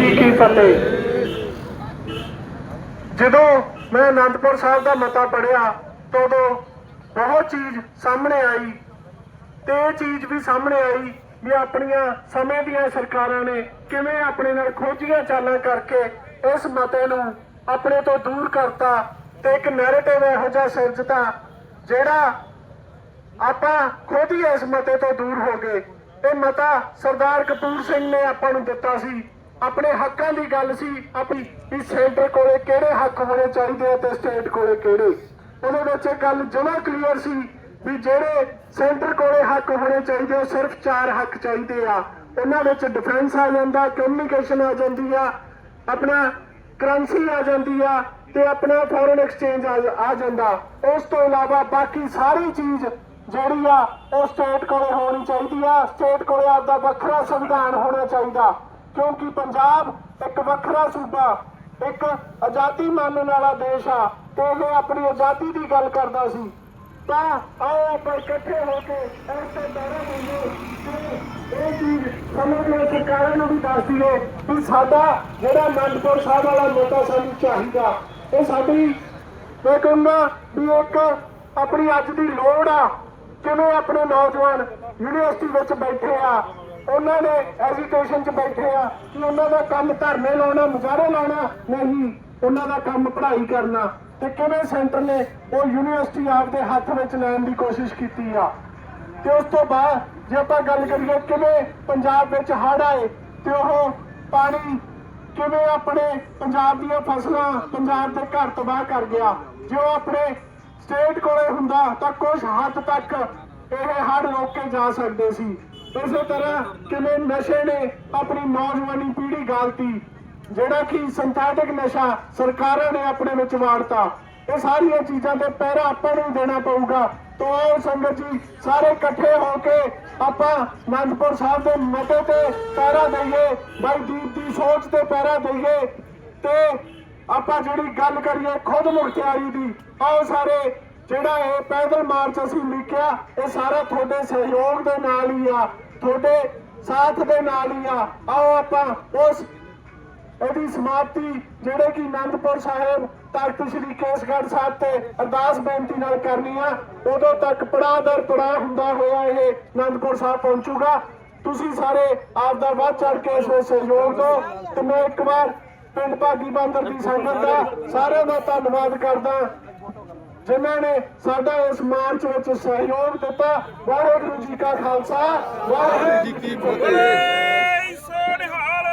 ਜੀ ਕੀ ਫਤਿਹ। ਜਦੋਂ ਮੈਂ ਅਨੰਦਪੁਰ ਸਾਹਿਬ ਦਾ ਮਤਾ ਪੜਿਆ ਤਾਂ ਬਹੁਤ ਚੀਜ਼ ਸਾਹਮਣੇ ਆਈ ਤੇ ਇਹ ਚੀਜ਼ ਵੀ ਸਾਹਮਣੇ ਆਈ ਵੀ ਆਪਣੀਆਂ ਸਮੇਂ ਦੀਆਂ ਸਰਕਾਰਾਂ ਨੇ ਕਿਵੇਂ ਆਪਣੇ ਨਾਲ ਖੋਜੀਆਂ ਚਾਲਾਂ ਕਰਕੇ ਇਸ ਮਤੇ ਨੂੰ ਆਪਣੇ ਤੋਂ ਦੂਰ ਕਰਤਾ ਤੇ ਇੱਕ ਨੈਰੇਟਿਵ ਇਹੋ ਜਿਹਾ ਸਿਰਜਤਾ ਜਿਹੜਾ ਆਪਾਂ ਖੁਦ ਹੀ ਇਸ ਮਤੇ ਤੋਂ ਦੂਰ ਹੋ ਗਏ। ਇਹ ਮਤਾ ਸਰਦਾਰ ਕਪੂਰ ਸਿੰਘ ਨੇ ਆਪਾਂ ਨੂੰ ਦਿੱਤਾ ਸੀ। ਆਪਣੇ ਹੱਕਾਂ ਦੀ ਗੱਲ ਸੀ, ਆਪਣੀ ਵੀ ਸੈਂਟਰ ਕੋਲੇ ਕਿਹੜੇ ਹੱਕ ਹੋਣੇ ਚਾਹੀਦੇ ਆ ਤੇ ਸਟੇਟ ਕੋਲੇ ਕਿਹੜੇ? ਉਹਦੇ ਵਿੱਚ ਇਹ ਗੱਲ ਜਮਾ ਕਲੀਅਰ ਸੀ ਵੀ ਜਿਹੜੇ ਸੈਂਟਰ ਕੋਲੇ ਹੱਕ ਹੋਣੇ ਚਾਹੀਦੇ ਉਹ ਸਿਰਫ ਚਾਰ ਹੱਕ ਚਾਹੀਦੇ ਆ। ਉਹਨਾਂ ਵਿੱਚ ਡਿਫੈਂਸ ਆ ਜਾਂਦਾ ਕਮਿਊਨੀਕੇਸ਼ਨ ਆ ਜਾਂਦੀ ਆ, ਆਪਣਾ ਕਰੰਸੀ ਆ ਜਾਂਦੀ ਆ ਤੇ ਆਪਣਾ ਫੋਰਨ ਐਕਸਚੇਂਜ ਆ ਆ ਜਾਂਦਾ। ਉਸ ਤੋਂ ਇਲਾਵਾ ਬਾਕੀ ਸਾਰੀ ਚੀਜ਼ ਜਿਹੜੀ ਆ, ਉਹ ਸਟੇਟ ਕੋਲੇ ਹੋਣੀ ਚਾਹੀਦੀ ਆ, ਸਟੇਟ ਕੋਲੇ ਆਪਦਾ ਵੱਖਰਾ ਸੰਵਿਧਾਨ ਹੋਣਾ ਚਾਹੀਦਾ। ਕਿਉਂਕਿ ਪੰਜਾਬ ਇੱਕ ਵੱਖਰਾ ਸੂਬਾ, ਇੱਕ ਆਜ਼ਾਦੀ ਮੰਨਣ ਵਾਲਾ ਦੇਸ਼ ਆ ਤੇ ਇਹ ਆਪਣੀ ਆਜ਼ਾਦੀ ਦੀ ਗੱਲ ਕਰਦਾ ਸੀ। ਤਾਂ ਆਓ ਆਪਾਂ ਇਕੱਠੇ ਹੋ ਕੇ ਇਸ ਤੇ ਦਾਰਾ ਹੋਈਏ ਇਹ ਚੀਜ਼ ਸਮਝਦੇ ਸਰਕਾਰਾਂ ਨੂੰ ਵੀ ਦੱਸ ਦਈਏ ਵੀ ਸਾਡਾ ਜਿਹੜਾ ਅਨੰਦਪੁਰ ਸਾਹਿਬ ਵਾਲਾ ਮੋਟਾ ਸਾਨੂੰ ਚਾਹੀਦਾ। ਇਹ ਸਾਡੀ ਮੈਂ ਕਹਿੰਦਾ ਵੀ ਇੱਕ ਆਪਣੀ ਅੱਜ ਦੀ ਲੋੜ ਆ। ਕਿਵੇਂ ਆਪਣੇ ਨੌਜਵਾਨ ਯੂਨੀਵਰਸਿਟੀ ਵਿੱਚ ਬੈਠੇ ਆ ਉਹਨਾਂ ਨੇ ਐਜੂਕੇਸ਼ਨ 'ਚ ਬੈਠੇ ਆ ਕਿ ਉਹਨਾਂ ਦਾ ਕੰਮ ਧਰਨੇ ਲਾਉਣਾ, ਮੁਜ਼ਾਹਰੇ ਲਾਉਣਾ ਨਹੀਂ, ਉਹਨਾਂ ਦਾ ਕੰਮ ਪੜ੍ਹਾਈ ਕਰਨਾ। ਤੇ ਕਿਵੇਂ ਸੈਂਟਰ ਨੇ ਉਹ ਯੂਨੀਵਰਸਿਟੀ ਆਪਦੇ ਹੱਥ ਵਿੱਚ ਲੈਣ ਦੀ ਕੋਸ਼ਿਸ਼ ਕੀਤੀ ਆ? ਤੇ ਉਸ ਤੋਂ ਬਾਅਦ ਜੇ ਆਪਾਂ ਗੱਲ ਕਰੀਏ ਕਿਵੇਂ ਪੰਜਾਬ ਵਿੱਚ ਹੜ੍ਹ ਆਏ, ਤੇ ਉਹ ਪਾਣੀ ਕਿਵੇਂ ਆਪਣੇ ਪੰਜਾਬ ਦੀਆਂ ਫਸਲਾਂ ਪੰਜਾਬ ਦੇ ਘਰ ਤਬਾਹ ਕਰ ਗਿਆ? ਜੋ ਆਪਣੇ ਸਟੇਟ ਕੋਲੇ ਹੁੰਦਾ ਤਾਂ ਕੁਝ ਹੱਦ ਤੱਕ ਇਹ ਹੜ ਰੋਕੇ ਜਾ ਸਕਦੇ ਸੀ। ਇਸੇ ਤਰ੍ਹਾਂ ਕਿਵੇਂ ਨਸ਼ੇ ਨੇ ਆਪਣੀ ਨੌਜਵਾਨੀ ਪੀੜ੍ਹੀ ਗਾਲਤੀ, ਜਿਹੜਾ ਕਿ ਸਿੰਥੈਟਿਕ ਨਸ਼ਾ ਸਰਕਾਰਾਂ ਨੇ ਆਪਣੇ ਵਿੱਚ ਵਾੜਤਾ। ਇਹ ਸਾਰੀਆਂ ਚੀਜ਼ਾਂ ਤੇ ਪਹਿਰਾ ਆਪਾਂ ਨੂੰ ਦੇਣਾ ਪਊਗਾ। ਤੋਂ ਆਓ ਸੰਗਤ ਜੀ, ਸਾਰੇ ਇਕੱਠੇ ਹੋ ਕੇ ਆਪਾਂ ਅਨੰਦਪੁਰ ਸਾਹਿਬ ਦੇ ਮਤੇ ਤੇ ਪਹਿਰਾ ਦਈਏ। ਬਾਈ ਦੀਪ ਦੀ ਸੋਚ ਤੇ ਪਹਿਰਾ ਦਈਏ। ਤੇ ਆਪਾਂ ਜਿਹੜੀ ਗੱਲ ਕਰੀਏ ਖੁਦ ਮੁਖਤਿਆਰੀ ਦੀ, ਆਓ ਸਾਰੇ ਜਿਹੜਾ ਇਹ ਪੈਦਲ ਮਾਰਚ ਅਸੀਂ ਲਿਖਿਆ ਇਹ ਸਾਰਾ ਤੁਹਾਡੇ ਸਹਿਯੋਗ ਦੇ ਨਾਲ ਹੀ ਆ, ਤੁਹਾਡੇ ਸਾਥ ਦੇ ਨਾਲ ਹੀ ਆ। ਆਓ ਆਪਾਂ ਉਸ, ਇਹਦੀ ਸਮਾਪਤੀ, ਜਿਹੜੇ ਕਿ ਆਨੰਦਪੁਰ ਸਾਹਿਬ ਤਖਤ ਸ੍ਰੀ ਕੇਸਗੜ੍ਹ ਸਾਹਿਬ ਤੇ ਅਰਦਾਸ ਬੇਨਤੀ ਨਾਲ ਕਰਨੀ ਆ, ਉਦੋਂ ਤੱਕ ਪੜਾਅ ਦਰ ਪੜਾਅ ਹੁੰਦਾ ਹੋਇਆ ਇਹ ਆਨੰਦਪੁਰ ਸਾਹਿਬ ਪਹੁੰਚੂਗਾ। ਤੁਸੀਂ ਸਾਰੇ ਆਪ ਦਾ ਵੱਧ ਚੜ ਕੇ ਇਸ ਵਿੱਚ ਸਹਿਯੋਗ ਦਿਓ ਤੇ ਮੈਂ ਇੱਕ ਵਾਰ ਪਿੰਡ ਭਾਗੀ ਬਾਂਦਰ ਦੀ ਸੰਗਤ ਦਾ ਸਾਰਿਆਂ ਦਾ ਧੰਨਵਾਦ ਕਰਦਾ। ਜਿਨ੍ਹਾਂ ਨੇ ਸਾਡਾ ਇਸ ਮਾਰਚ ਵਿੱਚ ਸਹਿਯੋਗ ਦਿੱਤਾ। ਵਾਹਿਗੁਰੂ ਜੀ ਕਾ ਖਾਲਸਾ ਵਾਹਿਗੁਰੂ ਜੀ ਕੀ ਫਤਿਹ। ਏ ਸੋਨਿਹਾਲ।